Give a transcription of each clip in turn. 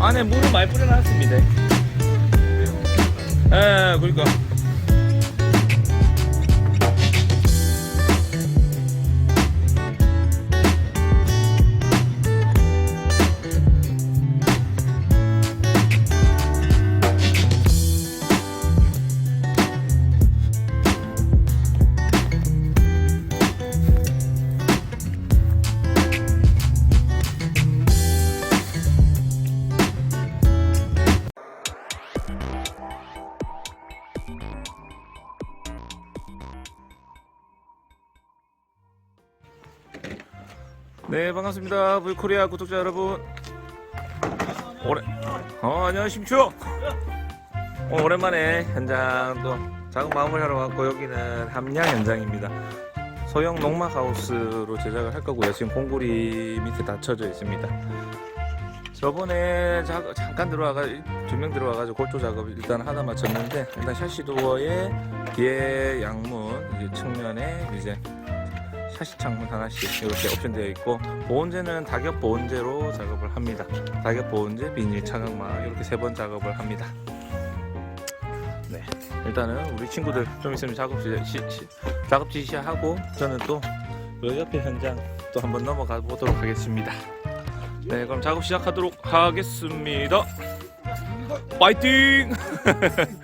안에 물을 많이 뿌려놨습니다. 예, 그러니까. 네, 반갑습니다. 불코리아 구독자 여러분. 오래, 어, 안녕하십니까. 어, 오랜만에 현장 또 작은 마무리하러 왔고, 여기는 함양 현장입니다. 소형 농막 하우스로 제작을 할 거고요. 지금 공구리 밑에 닫혀져 있습니다. 저번에 자, 잠깐 들어와가 두 명 들어와가지고 골조 작업 일단 하나 마쳤는데 일단 샤시 도어에 뒤에 양문 측면에 이제 샤시 창문 하나씩 이렇게 옵션 되어 있고 보온재는 다격 보온재로 작업을 합니다. 다격 보온재, 비닐 차광막 이렇게 세 번 작업을 합니다. 네, 일단은 우리 친구들 좀 있으면 작업 지 시, 시, 작업 지시하고 저는 또 그 옆에 현장 또 한번 넘어가 보도록 하겠습니다. 네, 그럼 작업 시작하도록 하겠습니다. 파이팅!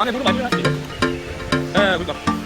안에 물을 많이 넣었지. 예, 그러니까